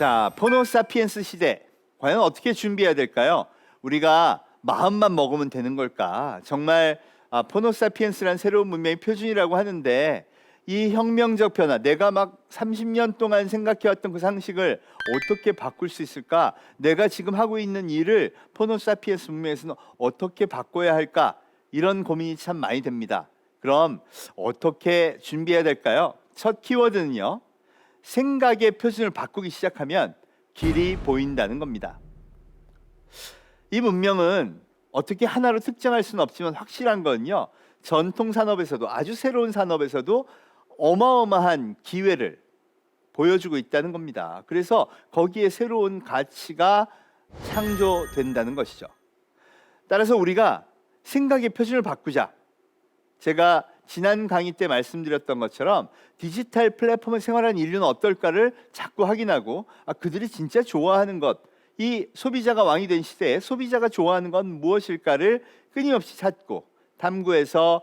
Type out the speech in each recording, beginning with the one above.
자, 포노사피엔스 시대 과연 어떻게 준비해야 될까요? 우리가 마음만 먹으면 되는 걸까? 정말 아, 포노사피엔스란 새로운 문명의 표준이라고 하는데 이 혁명적 변화, 내가 막 30년 동안 생각해왔던 그 상식을 어떻게 바꿀 수 있을까? 내가 지금 하고 있는 일을 포노사피엔스 문명에서는 어떻게 바꿔야 할까? 이런 고민이 참 많이 됩니다. 그럼 어떻게 준비해야 될까요? 첫 키워드는요. 생각의 표준을 바꾸기 시작하면 길이 보인다는 겁니다. 이 문명은 어떻게 하나로 특정할 수는 없지만 확실한 건요. 전통 산업에서도 아주 새로운 산업에서도 어마어마한 기회를 보여주고 있다는 겁니다. 그래서 거기에 새로운 가치가 창조된다는 것이죠. 따라서 우리가 생각의 표준을 바꾸자. 제가 지난 강의 때 말씀드렸던 것처럼 디지털 플랫폼을 생활하는 인류는 어떨까를 자꾸 확인하고 아, 그들이 진짜 좋아하는 것, 이 소비자가 왕이 된 시대에 소비자가 좋아하는 건 무엇일까를 끊임없이 찾고 탐구해서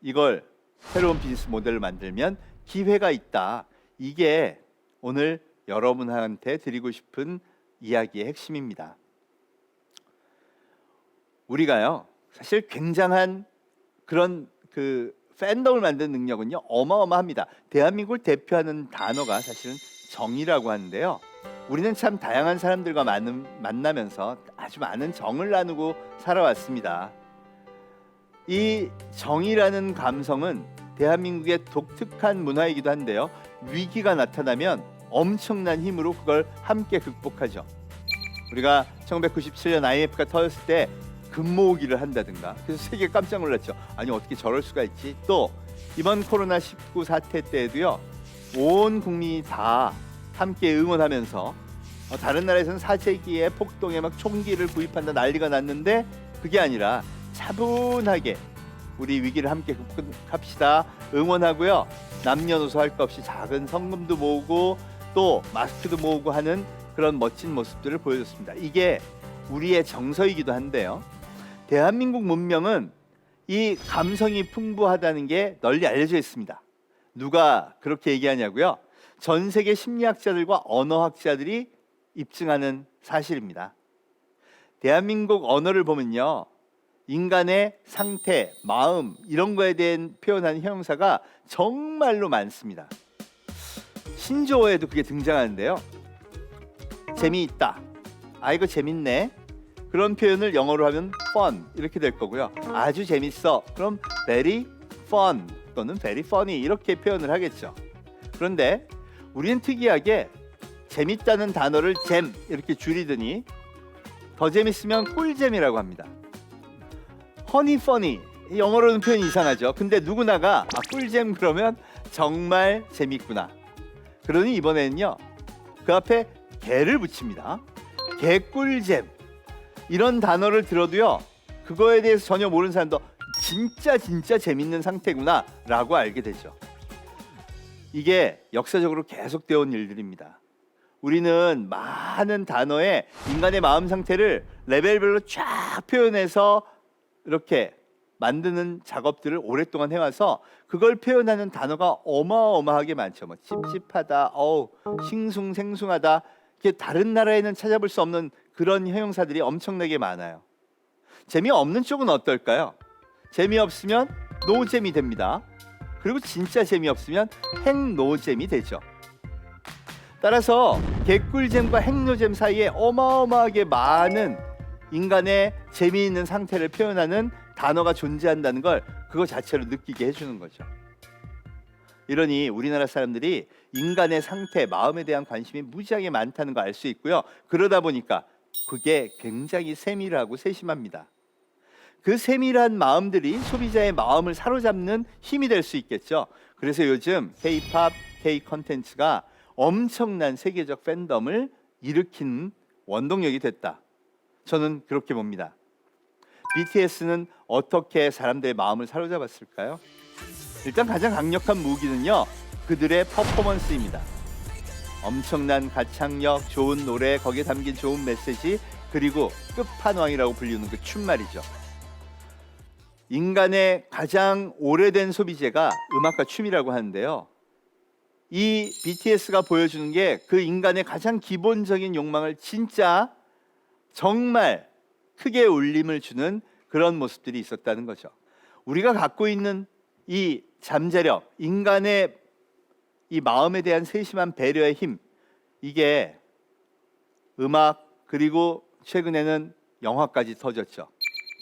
이걸 새로운 비즈니스 모델을 만들면 기회가 있다. 이게 오늘 여러분한테 드리고 싶은 이야기의 핵심입니다. 우리가요 사실 굉장한 그런 그 팬덤을 만드는 능력은요 어마어마합니다. 대한민국을 대표하는 단어가 사실은 정이라고 하는데요. 우리는 참 다양한 사람들과 많은, 만나면서 아주 많은 정을 나누고 살아왔습니다. 이 정이라는 감성은 대한민국의 독특한 문화이기도 한데요. 위기가 나타나면 엄청난 힘으로 그걸 함께 극복하죠. 우리가 1997년 IMF가 터졌을 때 금모으기를 한다든가 그래서 세계 깜짝 놀랐죠. 아니 어떻게 저럴 수가 있지? 또 이번 코로나 19 사태 때에도요. 온 국민이 다 함께 응원하면서 어, 다른 나라에서는 사재기에 폭동에 막 총기를 구입한다 난리가 났는데 그게 아니라 차분하게 우리 위기를 함께 극복합시다 응원하고요 남녀노소 할 것 없이 작은 성금도 모으고 또 마스크도 모으고 하는 그런 멋진 모습들을 보여줬습니다 이게 우리의 정서이기도 한데요 대한민국 문명은 이 감성이 풍부하다는 게 널리 알려져 있습니다 누가 그렇게 얘기하냐고요 전 세계 심리학자들과 언어학자들이 입증하는 사실입니다. 대한민국 언어를 보면요. 인간의 상태, 마음 이런 거에 대한 표현하는 형용사가 정말로 많습니다. 신조어에도 그게 등장하는데요. 재미있다. 아 이거 재밌네. 그런 표현을 영어로 하면 fun 이렇게 될 거고요. 아주 재밌어. 그럼 very fun 또는 very funny 이렇게 표현을 하겠죠. 그런데 우리는 특이하게 재밌다는 단어를 잼 이렇게 줄이더니 더 재밌으면 꿀잼이라고 합니다. 허니 퍼니 영어로는 표현이 이상하죠. 근데 누구나가 아, 꿀잼 그러면 정말 재밌구나. 그러니 이번에는요 그 앞에 개를 붙입니다. 개꿀잼 이런 단어를 들어도요 그거에 대해서 전혀 모르는 사람도 진짜 진짜 재밌는 상태구나라고 알게 되죠. 이게 역사적으로 계속되어 온 일들입니다. 우리는 많은 단어에 인간의 마음 상태를 레벨별로 쫙 표현해서 이렇게 만드는 작업들을 오랫동안 해와서 그걸 표현하는 단어가 어마어마하게 많죠. 뭐 찝찝하다, 어우, 싱숭생숭하다. 이게 다른 나라에는 찾아볼 수 없는 그런 형용사들이 엄청나게 많아요. 재미없는 쪽은 어떨까요? 재미없으면 노잼이 됩니다. 그리고 진짜 재미없으면 핵노잼이 되죠. 따라서 개꿀잼과 핵노잼 사이에 어마어마하게 많은 인간의 재미있는 상태를 표현하는 단어가 존재한다는 걸 그거 자체로 느끼게 해주는 거죠. 이러니 우리나라 사람들이 인간의 상태, 마음에 대한 관심이 무지하게 많다는 거알수 있고요. 그러다 보니까 그게 굉장히 세밀하고 세심합니다. 그 세밀한 마음들이 소비자의 마음을 사로잡는 힘이 될 수 있겠죠. 그래서 요즘 K-팝, K 컨텐츠가 엄청난 세계적 팬덤을 일으킨 원동력이 됐다. 저는 그렇게 봅니다. BTS는 어떻게 사람들의 마음을 사로잡았을까요? 일단 가장 강력한 무기는요. 그들의 퍼포먼스입니다. 엄청난 가창력, 좋은 노래, 거기에 담긴 좋은 메시지, 그리고 끝판왕이라고 불리는 그 춤 말이죠. 인간의 가장 오래된 소비재가 음악과 춤이라고 하는데요. 이 BTS가 보여주는 게 그 인간의 가장 기본적인 욕망을 진짜 정말 크게 울림을 주는 그런 모습들이 있었다는 거죠. 우리가 갖고 있는 이 잠재력, 인간의 이 마음에 대한 세심한 배려의 힘, 이게 음악 그리고 최근에는 영화까지 터졌죠.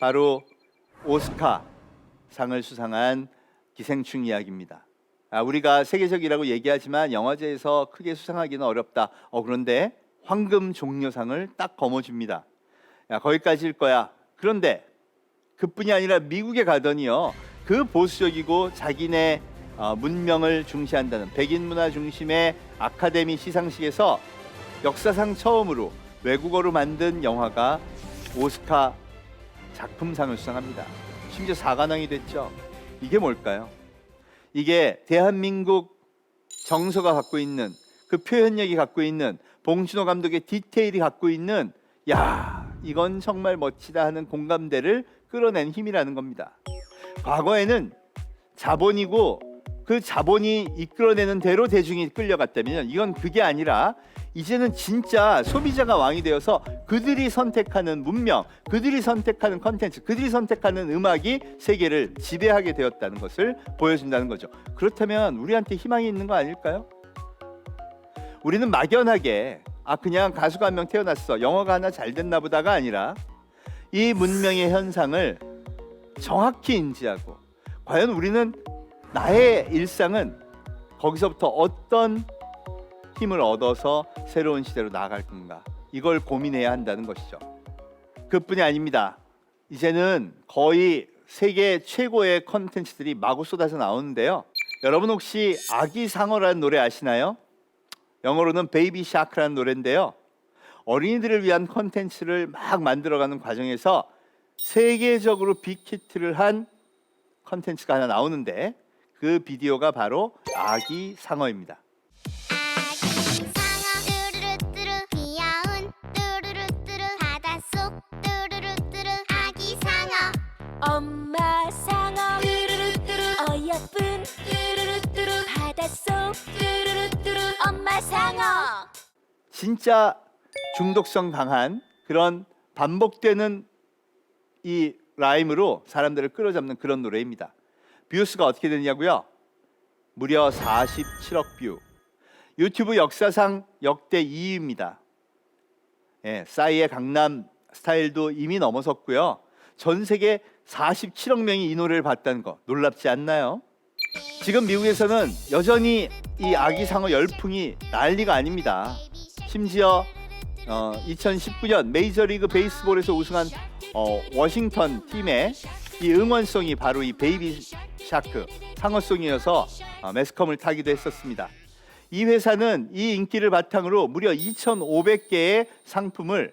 바로 오스카 상을 수상한 기생충 이야기입니다. 아, 우리가 세계적이라고 얘기하지만 영화제에서 크게 수상하기는 어렵다. 어, 그런데 황금 종려상을 딱 거머쥡니다. 야, 거기까지일 거야. 그런데 그뿐이 아니라 미국에 가더니요. 그 보수적이고 자기네 어, 문명을 중시한다는 백인 문화 중심의 아카데미 시상식에서 역사상 처음으로 외국어로 만든 영화가 오스카 작품상을 수상합니다. 심지어 사관왕이 됐죠. 이게 뭘까요? 이게 대한민국 정서가 갖고 있는 그 표현력이 갖고 있는 봉준호 감독의 디테일이 갖고 있는 야 이건 정말 멋지다 하는 공감대를 끌어낸 힘이라는 겁니다. 과거에는 자본이고 그 자본이 이끌어내는 대로 대중이 끌려갔다면 이건 그게 아니라 이제는 진짜 소비자가 왕이 되어서 그들이 선택하는 문명, 그들이 선택하는 컨텐츠, 그들이 선택하는 음악이 세계를 지배하게 되었다는 것을 보여준다는 거죠. 그렇다면 우리한테 희망이 있는 거 아닐까요? 우리는 막연하게 아 그냥 가수가 한 명 태어났어 영어가 하나 잘 됐나 보다가 아니라 이 문명의 현상을 정확히 인지하고 과연 우리는 나의 일상은 거기서부터 어떤 힘을 얻어서 새로운 시대로 나아갈 건가 이걸 고민해야 한다는 것이죠. 그뿐이 아닙니다. 이제는 거의 세계 최고의 컨텐츠들이 마구 쏟아져 나오는데요. 여러분 혹시 아기 상어라는 노래 아시나요? 영어로는 베이비 샤크라는 노래인데요. 어린이들을 위한 컨텐츠를 막 만들어가는 과정에서 세계적으로 빅히트를 한 컨텐츠가 하나 나오는데 그 비디오가 바로 아기 상어입니다. 상어 뚜루루뚜루 귀여운 뚜루루뚜루 바닷속 뚜루루뚜루 아기 상어 엄마 상어 뚜루루뚜루 어여쁜 뚜루루뚜루 바닷속 뚜루루뚜루 엄마 상어 진짜 중독성 강한 그런 반복되는 이 라임으로 사람들을 끌어잡는 그런 노래입니다. 뷰수가 어떻게 되냐고요? 무려 47억 뷰. 유튜브 역사상 역대 2위입니다. 예, 싸이의 강남 스타일도 이미 넘어섰고요. 전 세계 47억 명이 이 노래를 봤다는 거 놀랍지 않나요? 지금 미국에서는 여전히 이 아기 상어 열풍이 난리가 아닙니다. 심지어 어, 2019년 메이저리그 베이스볼에서 우승한 어, 워싱턴 팀의 이 응원송이 바로 이 베이비 샤크 상어송이어서 어, 매스컴을 타기도 했었습니다. 이 회사는 이 인기를 바탕으로 무려 2,500개의 상품을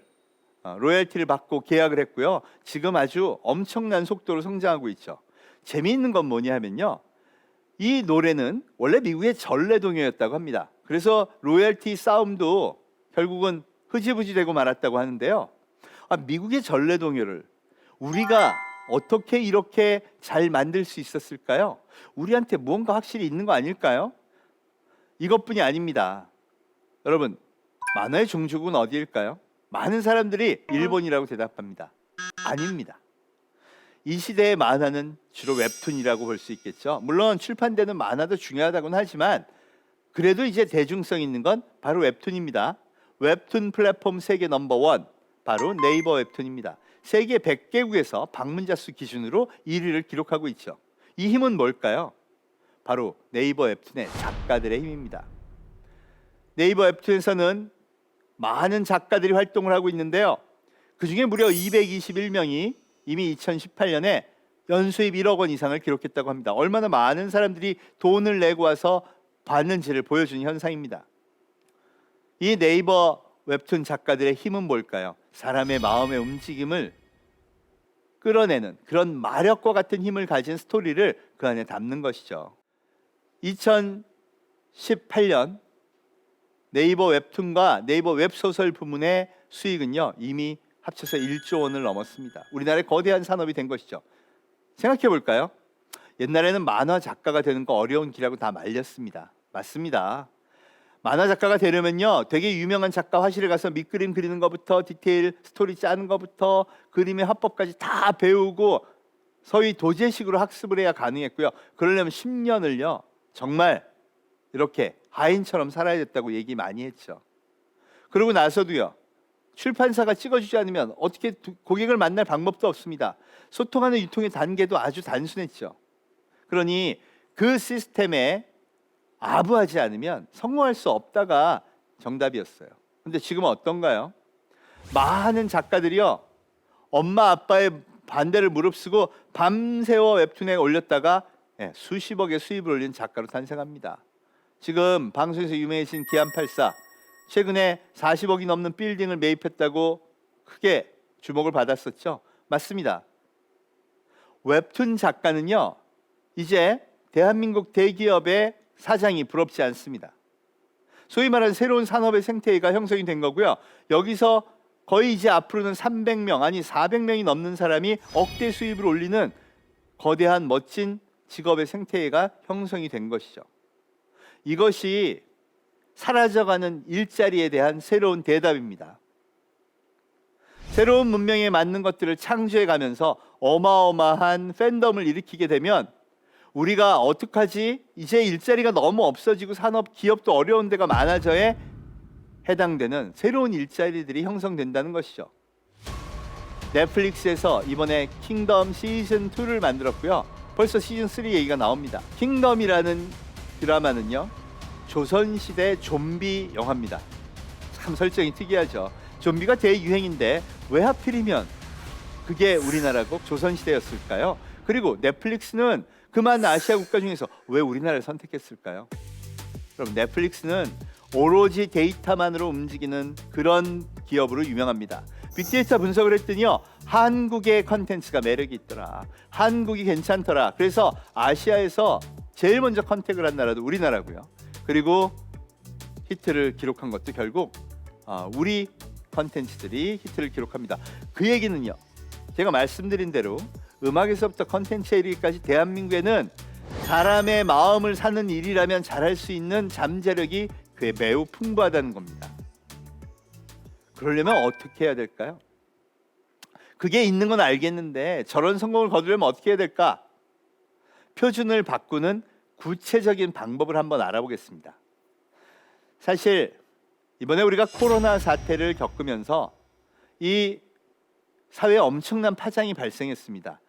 어, 로열티를 받고 계약을 했고요. 지금 아주 엄청난 속도로 성장하고 있죠. 재미있는 건 뭐냐 하면요. 이 노래는 원래 미국의 전래 동요였다고 합니다. 그래서 로열티 싸움도 결국은 흐지부지 되고 말았다고 하는데요. 아, 미국의 전래 동요를 우리가 어떻게 이렇게 잘 만들 수 있었을까요? 우리한테 무언가 확실히 있는 거 아닐까요? 이것뿐이 아닙니다. 여러분, 만화의 종족은 어디일까요? 많은 사람들이 일본이라고 대답합니다. 아닙니다. 이 시대의 만화는 주로 웹툰이라고 볼 수 있겠죠. 물론 출판되는 만화도 중요하다고는 하지만 그래도 이제 대중성 있는 건 바로 웹툰입니다. 웹툰 플랫폼 세계 넘버원 바로 네이버 웹툰입니다. 세계 100개국에서 방문자 수 기준으로 1위를 기록하고 있죠. 이 힘은 뭘까요? 바로 네이버 웹툰의 작가들의 힘입니다. 네이버 웹툰에서는 많은 작가들이 활동을 하고 있는데요. 그 중에 무려 221명이 이미 2018년에 연수입 1억 원 이상을 기록했다고 합니다. 얼마나 많은 사람들이 돈을 내고 와서 봤는지를 보여주는 현상입니다. 이 네이버 웹툰 작가들의 힘은 뭘까요? 사람의 마음의 움직임을 끌어내는 그런 마력과 같은 힘을 가진 스토리를 그 안에 담는 것이죠. 2018년 네이버 웹툰과 네이버 웹소설 부문의 수익은요 이미 합쳐서 1조 원을 넘었습니다. 우리나라의 거대한 산업이 된 것이죠. 생각해 볼까요? 옛날에는 만화 작가가 되는 거 어려운 길하고 다 말렸습니다. 맞습니다. 만화 작가가 되려면요, 되게 유명한 작가 화실에 가서 밑그림 그리는 것부터 디테일 스토리 짜는 것부터 그림의 화법까지 다 배우고 소위 도제식으로 학습을 해야 가능했고요. 그러려면 10년을요, 정말 이렇게 하인처럼 살아야 됐다고 얘기 많이 했죠. 그러고 나서도요, 출판사가 찍어주지 않으면 어떻게 두- 고객을 만날 방법도 없습니다. 소통하는 유통의 단계도 아주 단순했죠. 그러니 그 시스템에 아부하지 않으면 성공할 수 없다가 정답이었어요. 근데 지금은 어떤가요? 많은 작가들이요. 엄마 아빠의 반대를 무릅쓰고 밤새워 웹툰에 올렸다가 예, 수십억의 수입을 올린 작가로 탄생합니다. 지금 방송에서 유명해진 기안84 최근에 40억이 넘는 빌딩을 매입했다고 크게 주목을 받았었죠. 맞습니다. 웹툰 작가는요. 이제 대한민국 대기업의 사장이 부럽지 않습니다. 소위 말하는 새로운 산업의 생태계가 형성이 된 거고요. 여기서 거의 이제 앞으로는 300명 아니 400명이 넘는 사람이 억대 수입을 올리는 거대한 멋진 직업의 생태계가 형성이 된 것이죠. 이것이 사라져가는 일자리에 대한 새로운 대답입니다. 새로운 문명에 맞는 것들을 창조해 가면서 어마어마한 팬덤을 일으키게 되면 우리가 어떡하지? 이제 일자리가 너무 없어지고 산업 기업도 어려운 데가 많아져에 해당되는 새로운 일자리들이 형성된다는 것이죠. 넷플릭스에서 이번에 킹덤 시즌 2를 만들었고요. 벌써 시즌 3 얘기가 나옵니다. 킹덤이라는 드라마는요. 조선 시대 좀비 영화입니다. 참 설정이 특이하죠. 좀비가 대유행인데 왜 하필이면 그게 우리나라 국 조선 시대였을까요? 그리고 넷플릭스는 그만 아시아 국가 중에서 왜 우리나라를 선택했을까요? 그럼 넷플릭스는 오로지 데이터만으로 움직이는 그런 기업으로 유명합니다. 빅데이터 분석을 했더니요. 한국의 컨텐츠가 매력이 있더라. 한국이 괜찮더라. 그래서 아시아에서 제일 먼저 컨택을 한 나라도 우리나라고요. 그리고 히트를 기록한 것도 결국 아, 우리 컨텐츠들이 히트를 기록합니다. 그 얘기는요. 제가 말씀드린 대로 음악에서부터 컨텐츠에 이르기까지 대한민국에는 사람의 마음을 사는 일이라면 잘할 수 있는 잠재력이 그에 매우 풍부하다는 겁니다. 그러려면 어떻게 해야 될까요? 그게 있는 건 알겠는데 저런 성공을 거두려면 어떻게 해야 될까? 표준을 바꾸는 구체적인 방법을 한번 알아보겠습니다. 사실 이번에 우리가 코로나 사태를 겪으면서 이 사회에 엄청난 파장이 발생했습니다.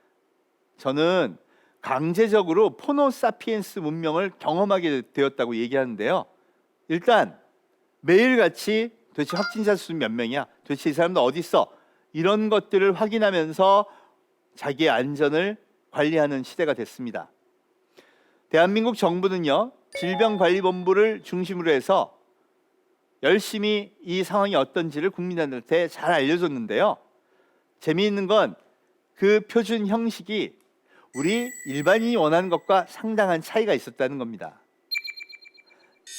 저는 강제적으로 포노사피엔스 문명을 경험하게 되었다고 얘기하는데요. 일단 매일같이 도대체 확진자 수 몇 명이야? 도대체 이 사람들 어디 있어? 이런 것들을 확인하면서 자기의 안전을 관리하는 시대가 됐습니다. 대한민국 정부는요. 질병관리본부를 중심으로 해서 열심히 이 상황이 어떤지를 국민들한테 잘 알려줬는데요. 재미있는 건 그 표준 형식이 우리 일반인이 원하는 것과 상당한 차이가 있었다는 겁니다.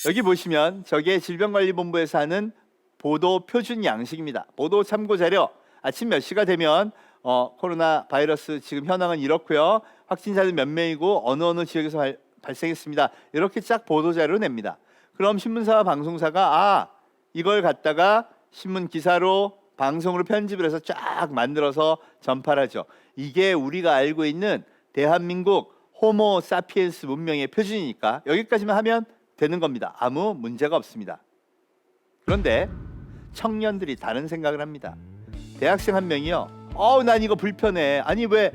여기 보시면 저게 질병관리본부에서 하는 보도 표준 양식입니다. 보도 참고 자료 아침 몇 시가 되면 어, 코로나 바이러스 지금 현황은 이렇고요. 확진자는 몇 명이고 어느 어느 지역에서 발, 발생했습니다. 이렇게 쫙 보도 자료를 냅니다. 그럼 신문사와 방송사가 아 이걸 갖다가 신문 기사로 방송으로 편집을 해서 쫙 만들어서 전파를 하죠. 이게 우리가 알고 있는 대한민국 호모 사피엔스 문명의 표준이니까 여기까지만 하면 되는 겁니다. 아무 문제가 없습니다. 그런데 청년들이 다른 생각을 합니다. 대학생 한 명이요. 어우 난 이거 불편해. 아니 왜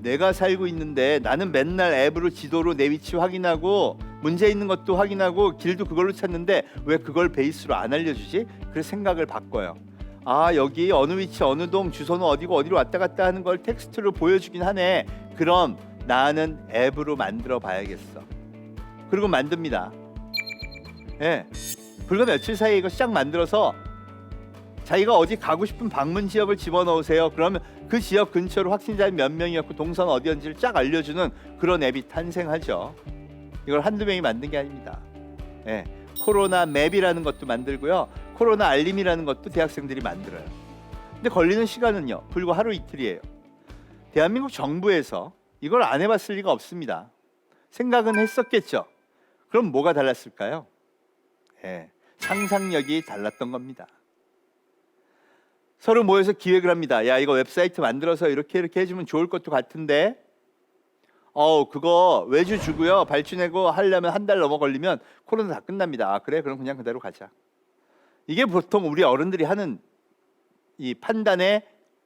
내가 살고 있는데 나는 맨날 앱으로 지도로 내 위치 확인하고 문제 있는 것도 확인하고 길도 그걸로 찾는데 왜 그걸 베이스로 안 알려주지? 그래서 생각을 바꿔요. 아 여기 어느 위치 어느 동 주소는 어디고 어디로 왔다 갔다 하는 걸 텍스트로 보여주긴 하네. 그럼 나는 앱으로 만들어 봐야겠어. 그리고 만듭니다. 예. 불과 며칠 사이에 이거 시작 만들어서 자기가 어디 가고 싶은 방문 지역을 집어넣으세요. 그러면 그 지역 근처로 확진자 몇 명이었고 동선 어디였는지를 쫙 알려주는 그런 앱이 탄생하죠. 이걸 한두 명이 만든 게 아닙니다. 예. 코로나 맵이라는 것도 만들고요. 코로나 알림이라는 것도 대학생들이 만들어요. 근데 걸리는 시간은요. 불과 하루 이틀이에요. 대한민국 정부에서 이걸 안 해봤을 리가 없습니다. 생각은 했었겠죠. 그럼 뭐가 달랐을까요? 예, 상상력이 달랐던 겁니다. 서로 모여서 기획을 합니다. 야 이거 웹사이트 만들어서 이렇게 이렇게 해주면 좋을 것도 같은데 어 그거 외주 주고요 발주내고 하려면 한 달 넘어 걸리면 코로나 다 끝납니다. 아 그래 그럼 그냥 그대로 가자. 이게 보통 우리 어른들이 하는 이 판단의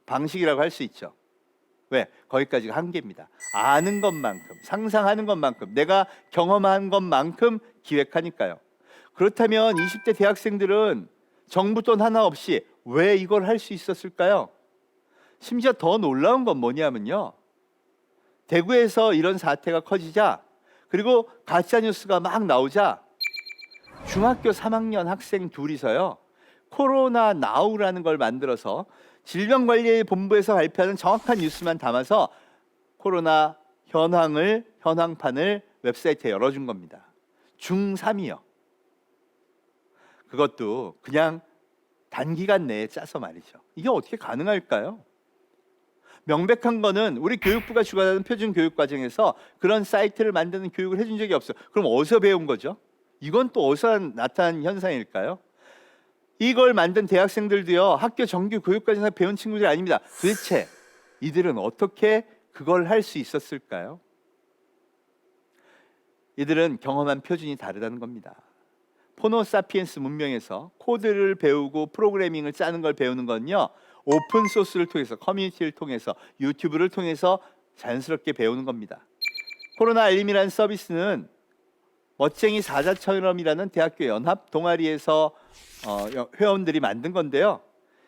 방식이라고 할 수 있죠. 왜? 거기까지가 한계입니다. 아는 것만큼, 상상하는 것만큼, 내가 경험한 것만큼 기획하니까요. 그렇다면 20대 대학생들은 정부 돈 하나 없이 왜 이걸 할 수 있었을까요? 심지어 더 놀라운 건 뭐냐면요. 대구에서 이런 사태가 커지자 그리고 가짜 뉴스가 막 나오자 중학교 3학년 학생 둘이서요. 코로나 나우라는 걸 만들어서 질병관리본부에서 발표하는 정확한 뉴스만 담아서 코로나 현황을 현황판을 웹사이트에 열어준 겁니다. 중3이요. 그것도 그냥 단기간 내에 짜서 말이죠. 이게 어떻게 가능할까요? 명백한 거는 우리 교육부가 주관하는 표준 교육 과정에서 그런 사이트를 만드는 교육을 해준 적이 없어요. 그럼 어디서 배운 거죠? 이건 또 어디서 나타난 현상일까요? 이걸 만든 대학생들도요 학교 정규 교육과정에서 배운 친구들이 아닙니다. 도대체 이들은 어떻게 그걸 할 수 있었을까요? 이들은 경험한 표준이 다르다는 겁니다. 포노사피엔스 문명에서 코드를 배우고 프로그래밍을 짜는 걸 배우는 건요 오픈 소스를 통해서 커뮤니티를 통해서 유튜브를 통해서 자연스럽게 배우는 겁니다. 코로나 알림이라는 서비스는 멋쟁이 사자처럼이라는 대학교 연합 동아리에서 어, 여- 회원들이 만든 건데요.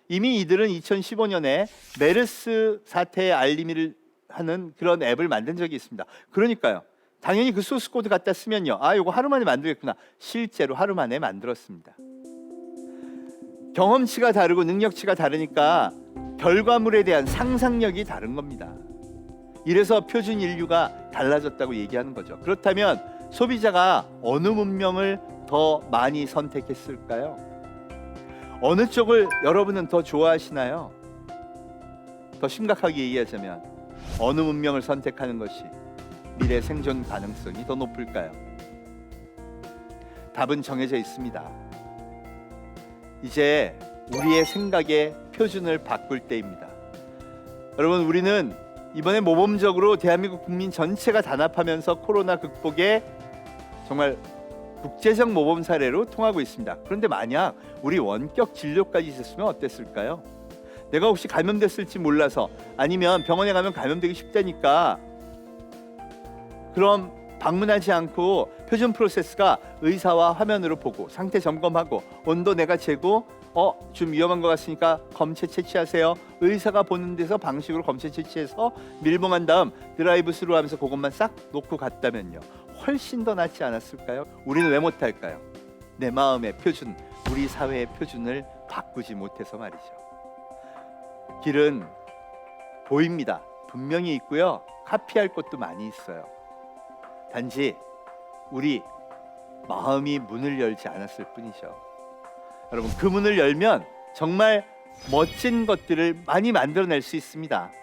이미 이들은 2015년에 메르스 사태의 알림을 하는 그런 앱을 만든 적이 있습니다. 그러니까요. 당연히 그 소스 코드 갖다 쓰면요. 아, 이거 하루 만에 만들겠구나. 실제로 하루 만에 만들었습니다. 경험치가 다르고 능력치가 다르니까 결과물에 대한 상상력이 다른 겁니다. 이래서 표준 인류가 달라졌다고 얘기하는 거죠. 그렇다면 소비자가 어느 문명을 더 많이 선택했을까요? 어느 쪽을 여러분은 더 좋아하시나요? 더 심각하게 얘기하자면 어느 문명을 선택하는 것이 미래 생존 가능성이 더 높을까요? 답은 정해져 있습니다. 이제 우리의 생각의 표준을 바꿀 때입니다. 여러분 우리는 이번에 모범적으로 대한민국 국민 전체가 단합하면서 코로나 극복에 정말 국제적 모범 사례로 통하고 있습니다. 그런데 만약 우리 원격 진료까지 있었으면 어땠을까요? 내가 혹시 감염됐을지 몰라서 아니면 병원에 가면 감염되기 쉽다니까 그럼 방문하지 않고 표준 프로세스가 의사와 화면으로 보고 상태 점검하고 온도 내가 재고 어 좀 위험한 것 같으니까 검체 채취하세요 의사가 보는 데서 방식으로 검체 채취해서 밀봉한 다음 드라이브 스루 하면서 그것만 싹 놓고 갔다면요 훨씬 더 낫지 않았을까요? 우리는 왜 못할까요? 내 마음의 표준 우리 사회의 표준을 바꾸지 못해서 말이죠 길은 보입니다 분명히 있고요 카피할 것도 많이 있어요 단지 우리 마음이 문을 열지 않았을 뿐이죠. 여러분 그 문을 열면 정말 멋진 것들을 많이 만들어낼 수 있습니다.